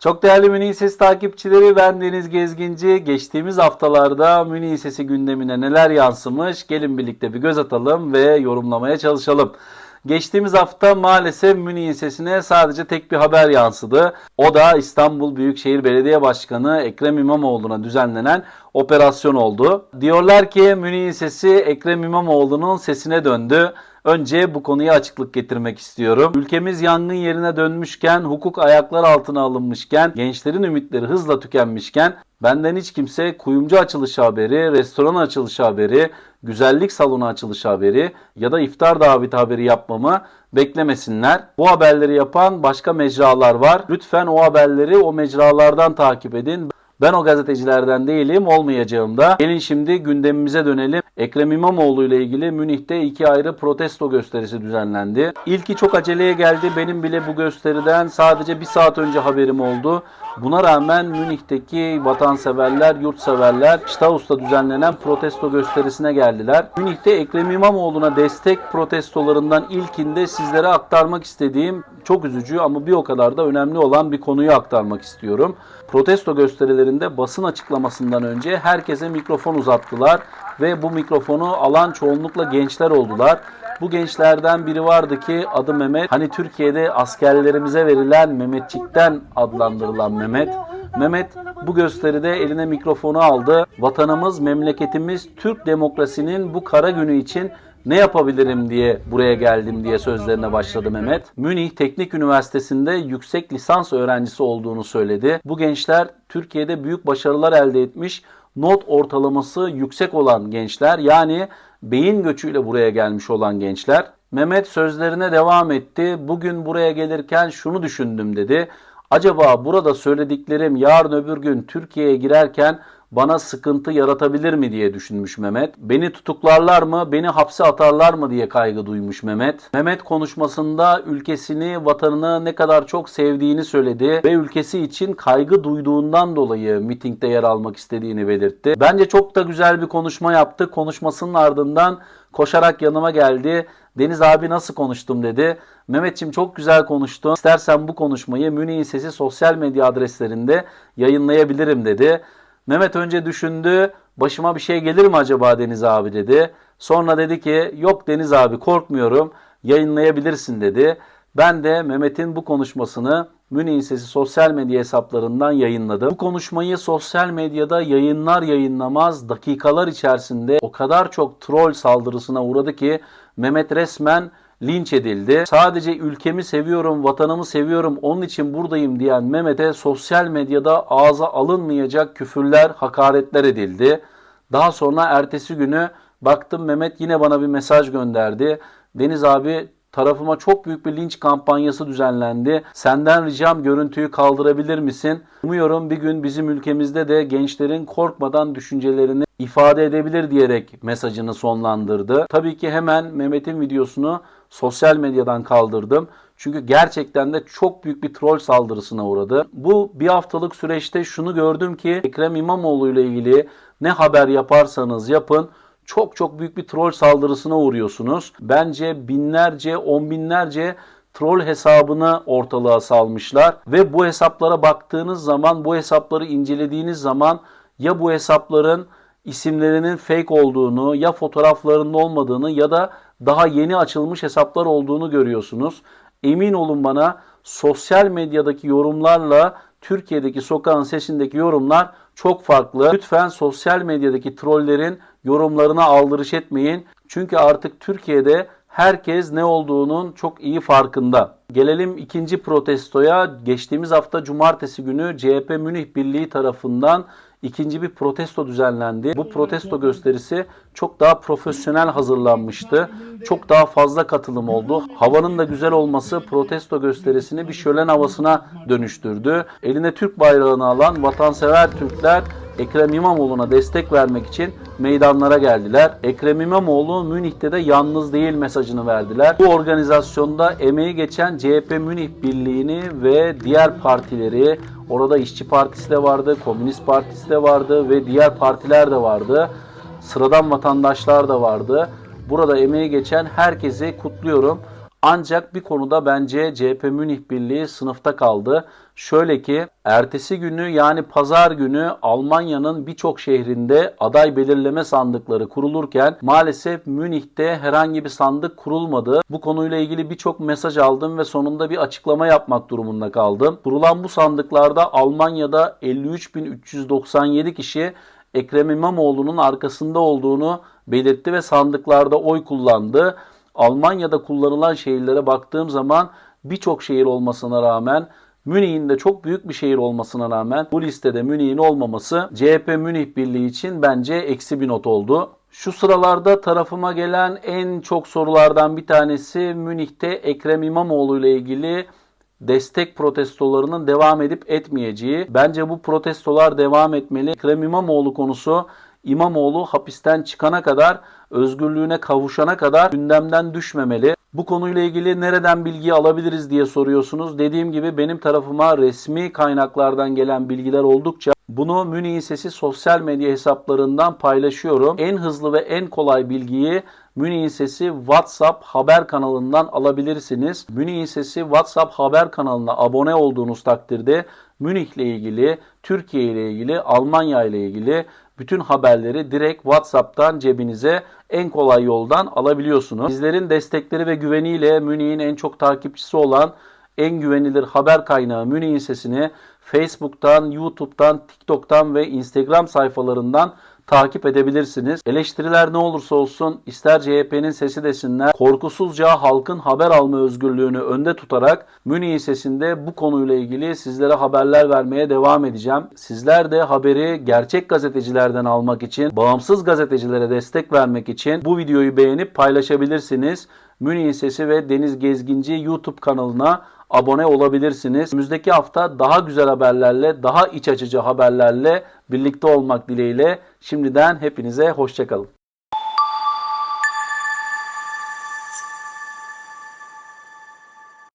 Çok değerli Münih Sesi takipçileri ben Deniz Gezginci. Geçtiğimiz haftalarda Münih Sesi gündemine neler yansımış gelin birlikte bir göz atalım ve yorumlamaya çalışalım. Geçtiğimiz hafta maalesef Münih Sesi'ne sadece tek bir haber yansıdı. O da İstanbul Büyükşehir Belediye Başkanı Ekrem İmamoğlu'na düzenlenen operasyon oldu. Diyorlar ki Münih Sesi Ekrem İmamoğlu'nun sesine döndü. Önce bu konuya açıklık getirmek istiyorum. Ülkemiz yangın yerine dönmüşken, hukuk ayaklar altına alınmışken, gençlerin ümitleri hızla tükenmişken benden hiç kimse kuyumcu açılışı haberi, restoran açılışı haberi, güzellik salonu açılışı haberi ya da iftar daveti haberi yapmamı beklemesinler. Bu haberleri yapan başka mecralar var. Lütfen o haberleri o mecralardan takip edin. Ben o gazetecilerden değilim, olmayacağım da. Gelin şimdi gündemimize dönelim. Ekrem İmamoğlu ile ilgili Münih'te iki ayrı protesto gösterisi düzenlendi. İlki çok aceleye geldi. Benim bile bu gösteriden sadece bir saat önce haberim oldu. Buna rağmen Münih'teki vatanseverler, yurtseverler Staus'ta düzenlenen protesto gösterisine geldiler. Münih'te Ekrem İmamoğlu'na destek protestolarından ilkinde sizlere aktarmak istediğim çok üzücü ama bir o kadar da önemli olan bir konuyu aktarmak istiyorum. Protesto gösterilerinde basın açıklamasından önce herkese mikrofon uzattılar ve bu mikrofonu alan çoğunlukla gençler oldular. Bu gençlerden biri vardı ki adı Mehmet. Hani Türkiye'de askerlerimize verilen Mehmetçik'ten adlandırılan Mehmet. Mehmet bu gösteride eline mikrofonu aldı. Vatanımız, memleketimiz, Türk demokrasinin bu kara günü için ne yapabilirim diye buraya geldim diye sözlerine başladı Mehmet. Münih Teknik Üniversitesi'nde yüksek lisans öğrencisi olduğunu söyledi. Bu gençler Türkiye'de büyük başarılar elde etmiş, not ortalaması yüksek olan gençler yani beyin göçüyle buraya gelmiş olan gençler. Mehmet sözlerine devam etti. Bugün buraya gelirken şunu düşündüm dedi. Acaba burada söylediklerim yarın öbür gün Türkiye'ye girerken bana sıkıntı yaratabilir mi diye düşünmüş Mehmet. Beni tutuklarlar mı, beni hapse atarlar mı diye kaygı duymuş Mehmet. Mehmet konuşmasında ülkesini, vatanını ne kadar çok sevdiğini söyledi ve ülkesi için kaygı duyduğundan dolayı mitingde yer almak istediğini belirtti. Bence çok da güzel bir konuşma yaptı. Konuşmasının ardından koşarak yanıma geldi. Deniz abi nasıl konuştum dedi. Mehmetçim çok güzel konuştun. İstersen bu konuşmayı Münih'in Sesi sosyal medya adreslerinde yayınlayabilirim dedi. Mehmet önce düşündü. Başıma bir şey gelir mi acaba Deniz abi dedi. Sonra dedi ki yok Deniz abi korkmuyorum yayınlayabilirsin dedi. Ben de Mehmet'in bu konuşmasını Münih'in Sesi sosyal medya hesaplarından yayınladım. Bu konuşmayı sosyal medyada yayınlar yayınlamaz dakikalar içerisinde o kadar çok troll saldırısına uğradı ki Mehmet resmen linç edildi. Sadece ülkemi seviyorum, vatanımı seviyorum, onun için buradayım diyen Mehmet'e sosyal medyada ağza alınmayacak küfürler, hakaretler edildi. Daha sonra ertesi günü baktım Mehmet yine bana bir mesaj gönderdi. Deniz abi tarafıma çok büyük bir linç kampanyası düzenlendi. Senden ricam görüntüyü kaldırabilir misin? Umuyorum bir gün bizim ülkemizde de gençlerin korkmadan düşüncelerini ifade edebilir diyerek mesajını sonlandırdı. Tabii ki hemen Mehmet'in videosunu sosyal medyadan kaldırdım. Çünkü gerçekten de çok büyük bir troll saldırısına uğradı. Bu bir haftalık süreçte şunu gördüm ki Ekrem İmamoğlu ile ilgili ne haber yaparsanız yapın çok çok büyük bir troll saldırısına uğruyorsunuz. Bence binlerce, on binlerce troll hesabını ortalığa salmışlar ve bu hesaplara baktığınız zaman, bu hesapları incelediğiniz zaman ya bu hesapların isimlerinin fake olduğunu, ya fotoğraflarının olmadığını ya da daha yeni açılmış hesaplar olduğunu görüyorsunuz. Emin olun bana sosyal medyadaki yorumlarla Türkiye'deki sokağın sesindeki yorumlar çok farklı. Lütfen sosyal medyadaki trollerin yorumlarına aldırış etmeyin. Çünkü artık Türkiye'de herkes ne olduğunun çok iyi farkında. Gelelim ikinci protestoya. Geçtiğimiz hafta cumartesi günü CHP Münih Birliği tarafından ikinci bir protesto düzenlendi. Bu protesto gösterisi çok daha profesyonel hazırlanmıştı. Çok daha fazla katılım oldu. Havanın da güzel olması protesto gösterisini bir şölen havasına dönüştürdü. Eline Türk bayrağını alan vatansever Türkler Ekrem İmamoğlu'na destek vermek için meydanlara geldiler. Ekrem İmamoğlu Münih'te de yalnız değil mesajını verdiler. Bu organizasyonda emeği geçen CHP Münih Birliği'ni ve diğer partileri orada İşçi Partisi de vardı, Komünist Partisi de vardı ve diğer partiler de vardı. Sıradan vatandaşlar da vardı. Burada emeği geçen herkesi kutluyorum. Ancak bir konuda bence CHP Münih Birliği sınıfta kaldı. Şöyle ki ertesi günü yani pazar günü Almanya'nın birçok şehrinde aday belirleme sandıkları kurulurken maalesef Münih'te herhangi bir sandık kurulmadı. Bu konuyla ilgili birçok mesaj aldım ve sonunda bir açıklama yapmak durumunda kaldım. Kurulan bu sandıklarda Almanya'da 53.397 kişi Ekrem İmamoğlu'nun arkasında olduğunu belirtti ve sandıklarda oy kullandı. Almanya'da kullanılan şehirlere baktığım zaman birçok şehir olmasına rağmen Münih'in de çok büyük bir şehir olmasına rağmen bu listede Münih'in olmaması CHP Münih Birliği için bence eksi bir not oldu. Şu sıralarda tarafıma gelen en çok sorulardan bir tanesi Münih'te Ekrem İmamoğlu ile ilgili destek protestolarının devam edip etmeyeceği. Bence bu protestolar devam etmeli. Ekrem İmamoğlu konusu İmamoğlu hapisten çıkana kadar, özgürlüğüne kavuşana kadar gündemden düşmemeli. Bu konuyla ilgili nereden bilgi alabiliriz diye soruyorsunuz. Dediğim gibi benim tarafıma resmi kaynaklardan gelen bilgiler oldukça bunu Münih'in Sesi sosyal medya hesaplarından paylaşıyorum. En hızlı ve en kolay bilgiyi Münih'in Sesi WhatsApp haber kanalından alabilirsiniz. Münih'in Sesi WhatsApp haber kanalına abone olduğunuz takdirde Münih ile ilgili, Türkiye ile ilgili, Almanya ile ilgili bütün haberleri direkt WhatsApp'tan cebinize en kolay yoldan alabiliyorsunuz. Bizlerin destekleri ve güveniyle Münih'in en çok takipçisi olan en güvenilir haber kaynağı Münih'in sesini Facebook'tan, YouTube'dan, TikTok'tan ve Instagram sayfalarından takip edebilirsiniz. Eleştiriler ne olursa olsun ister CHP'nin sesi desinler korkusuzca halkın haber alma özgürlüğünü önde tutarak Münih'in sesinde bu konuyla ilgili sizlere haberler vermeye devam edeceğim. Sizler de haberi gerçek gazetecilerden almak için, bağımsız gazetecilere destek vermek için bu videoyu beğenip paylaşabilirsiniz. Münih'in Sesi ve Deniz Gezginci YouTube kanalına abone olabilirsiniz. Önümüzdeki hafta daha güzel haberlerle, daha iç açıcı haberlerle birlikte olmak dileğiyle şimdiden hepinize hoşçakalın.